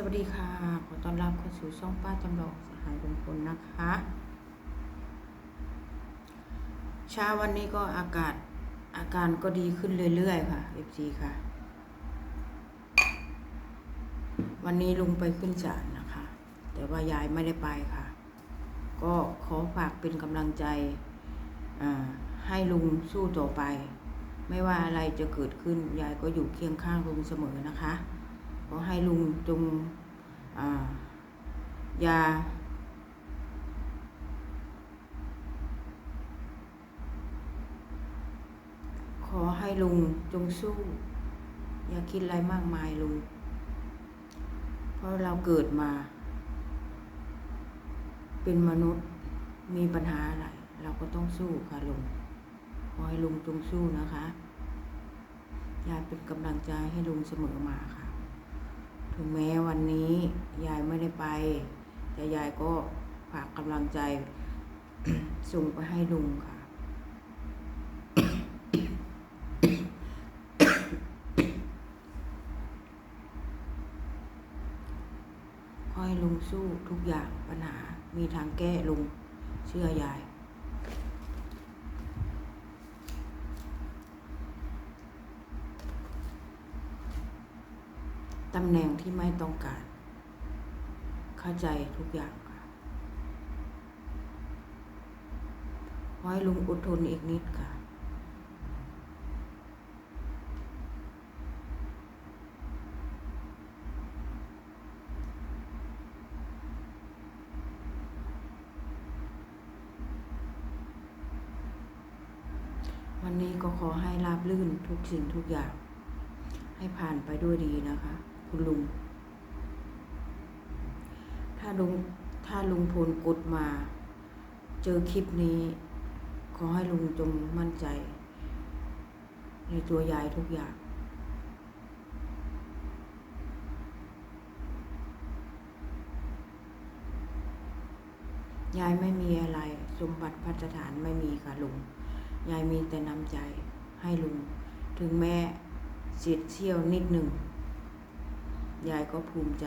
สวัสดีค่ะ ขอต้อนรับเข้าสู่ช่องป้าจำลองสหายลุงพลนะคะ เช้าวันนี้ก็อากาศอาการก็ดีขึ้นเรื่อยๆค่ะ FC ค่ะ วันนี้ลุงไปขึ้นศาลนะคะ แต่ว่ายายไม่ได้ไปค่ะ ก็ขอฝากเป็นกำลังใจให้ลุงสู้ต่อไป ไม่ว่าอะไรจะเกิดขึ้นยายก็อยู่เคียงข้างลุงเสมอนะคะ ขอให้ลุงจงอย่าขอให้ลุงจงสู้ อย่าคิดอะไรมากมายลุง เพราะเราเกิดมา เป็นมนุษย์มีปัญหาอะไร เราก็ต้องสู้ค่ะลุง ขอให้ลุงจงสู้นะคะยาเป็นกำลังใจให้ลุงเสมอมาค่ะ ถึงแม้วันนี้ยายไม่ได้ไป แต่ยายก็ฝากกำลังใจส่งไปให้ลุงค่ะ ขอให้ลุงสู้ทุกอย่างปัญหามีทางแก้ลุงเชื่อยาย ตำแหน่งที่ไม่ต้องการ เข้าใจทุกอย่างค่ะขอให้ลุงอดทนอีกนิดค่ะวันนี้ก็ขอให้ราบลื่นทุกสิ่งทุกอย่าง ให้ผ่านไปด้วยดีนะคะ คุณลุง ถ้าลุงถ้าลุงพลกดมา เจอคลิปนี้ ขอให้ลุงจงมั่นใจ ในตัวยายทุกอย่างยายไม่มีอะไร สมบัติพัฒฐานไม่มีค่ะลุง ยายมีแต่น้ำใจให้ลุง ถึงแม้เสียดเชี่ยวนิดหนึ่ง ยายก็ภูมิใจ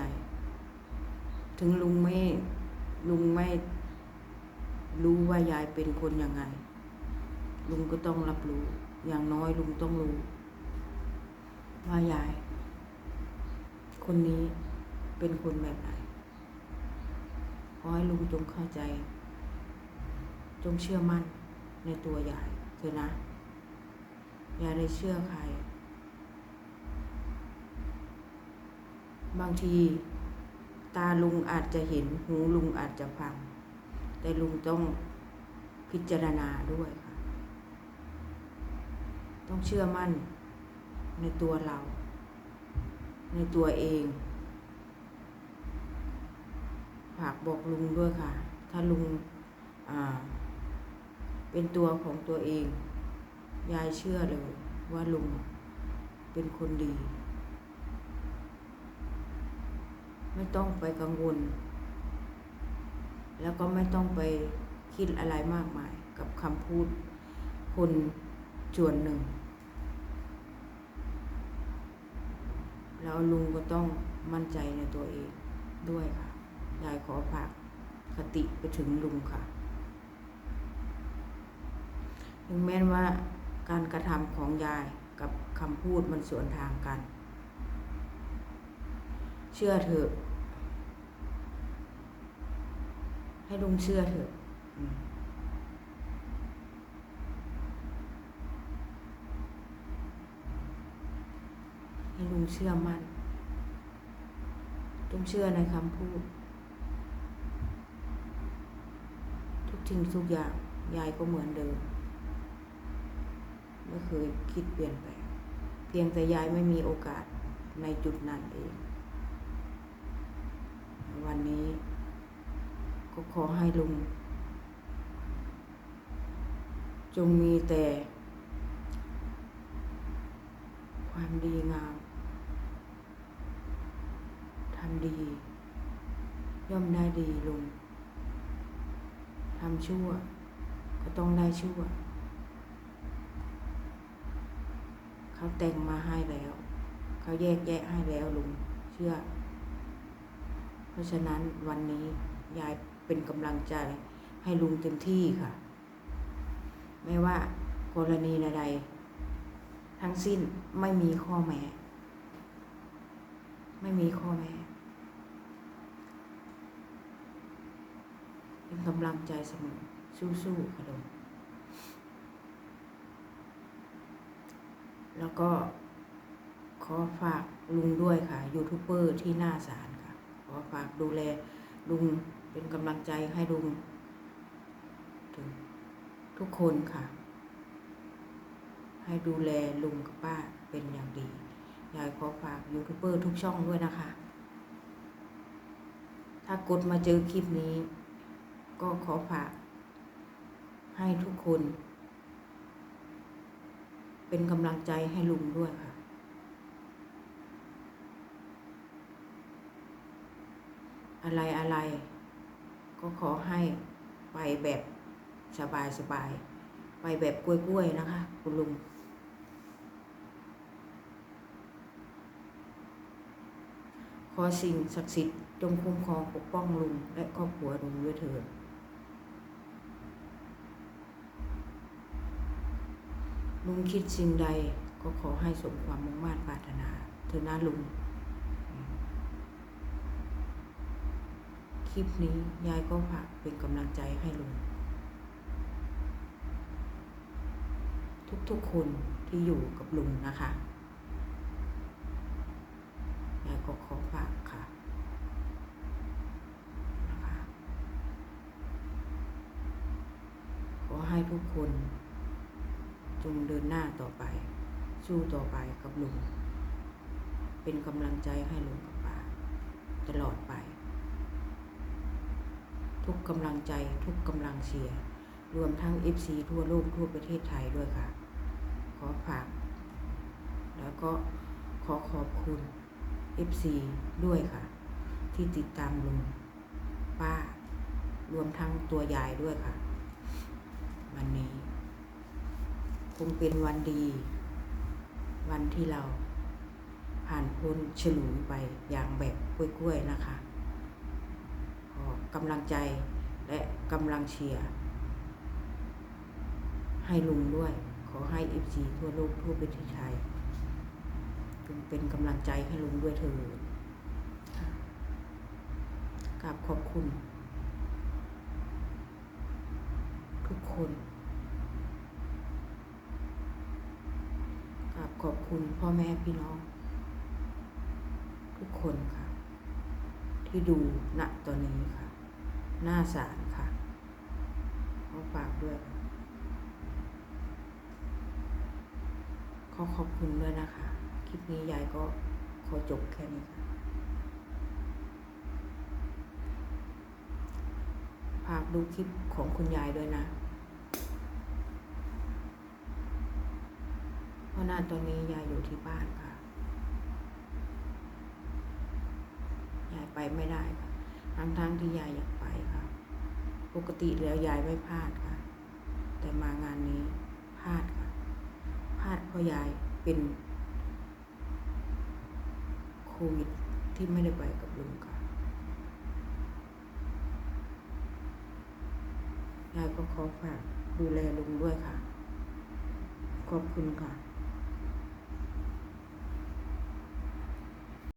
ถึงลุงไม่ลุงไม่รู้ว่ายายเป็นคนยังไง ลุงก็ต้องรับรู้ อย่างน้อยลุงต้องรู้ ว่ายาย คนนี้เป็นคนแบบไหน ขอให้ลุงจงเข้าใจ จงเชื่อมั่นในตัวยายเถอะนะ อย่าได้เชื่อใคร บางที ตาลุงอาจจะเห็นหูลุงอาจจะฟัง แต่ลุงต้องพิจารณาด้วยค่ะ ต้องเชื่อมั่นในตัวเรา ในตัวเอง ฝากบอกลุงด้วยค่ะ ถ้าลุงเป็นตัวของตัวเอง ยายเชื่อเลยว่าลุงเป็นคนดี ไม่ต้องไปกังวล แล้วก็ไม่ต้องไปคิดอะไรมากมายกับคำพูดคนส่วนหนึ่ง แล้วลุงก็ต้องมั่นใจในตัวเองด้วยค่ะ ยายขอฝากคติไปถึงลุงค่ะถึงแม้ว่าการกระทำของยายกับคำพูดมันสวนทางกัน ชื่อเถอะ ให้ลุงเชื่อเถอะให้ลุงเชื่อมั่นต้องเชื่อในคำพูด ทุกสิ่งทุกอย่าง ยายก็เหมือนเดิม ไม่เคยคิดเปลี่ยนแปลง เพียงแต่ยายไม่มีโอกาสในจุดนั้นเอง วันนี้ ก็ขอให้ลุง จงมีแต่ ความดีงามทำดี ย่อมได้ดีลุงทำชั่ว ก็ต้องได้ชั่ว เขาแต่งมาให้แล้ว เขาแยกแยะให้แล้วลุง เชื่อ ราะฉะนั้นวันนี้ยายเป็นกำลังใจให้ลุงเต็มที่ค่ะ ไม่ว่ากรณีใดๆทั้งสิ้นไม่มีข้อแม้ ไม่มีข้อแม้เป็นกำลังใจเสมอสู้ๆค่ะลุงแล้วก็ขอฝากลุงด้วยค่ะยูทูบเบอร์ที่หน้าศาล อฝากดูแลลุงเป็นกำลังใจให้ลุงถึงทุกคนค่ะ ให้ดูแลลุงกับป้าเป็นอย่างดี ยายขอฝากยูทูบเบอร์ทุกช่องด้วยนะคะ ถ้ากดมาเจอคลิปนี้ ก็ขอฝาก ให้ทุกคน เป็นกำลังใจให้ลุงด้วยค่ะ อะไรอะไร ก็ขอให้ไปแบบสบายสบายไปแบบกล้วยๆนะคะ คุณลุงขอสิ่งศักดิ์สิทธิ์จงคุ้มครองปกป้องลุงและครอบครัวลุงด้วยเถิดลุงคิดสิ่งใดก็ขอให้สมความมุ่งมั่นปรารถนาเถอะนะลุง คลิปนี้ยายก็ฝากเป็นกำลังใจให้ลุงทุกๆคนที่อยู่กับลุงนะคะยายก็ขอฝากค่ะนะคะขอให้ทุกคนจงเดินหน้าต่อไป สู้ต่อไปกับลุง เป็นกำลังใจให้ลุงกับป้าตลอดไป ทุกกำลังใจทุกกำลังเชียร์รวมทั้ง FC ทั่วโลกทั่วประเทศไทยด้วยค่ะ ขอฝาก แล้วก็ขอขอบคุณ FC ด้วยค่ะ ที่ติดตามลุงป้า รวมทั้งตัวยายด้วยค่ะ วันนี้ คงเป็นวันดี วันที่เราผ่านพ้นฉลุยไปอย่างแบบกล้วยๆนะคะ กำลังใจและกำลังเชียร์ให้ลุงด้วย ขอให้เอฟซีทั่วโลกทั่วประเทศไทยจงเป็นกำลังใจให้ลุงด้วยเถิดกราบขอบคุณ ทุกคนกราบขอบคุณพ่อแม่พี่น้อง ทุกคนค่ะ ที่ดูณตอนนี้ค่ะ หน้าศาลค่ะขอฝากด้วย ขอขอบคุณด้วยนะคะ คลิปนี้ยายก็ขอจบแค่นี้ค่ะฝากดูคลิปของคุณยายด้วยนะ เพราะหน้าตอนนี้ยายอยู่ที่บ้านค่ะ ยายไปไม่ได้ค่ะ ทั้งๆทที่ยายอยากไปค่ะ ปกติแล้วยายไม่พลาดค่ะ แต่มางานนี้พลาดค่ะ พลาดเพราะยายเป็นโควิดที่ไม่ได้ไปกับลุงค่ะ ยายก็ขอฝากดูแลลุงด้วยค่ะ ขอบคุณค่ะ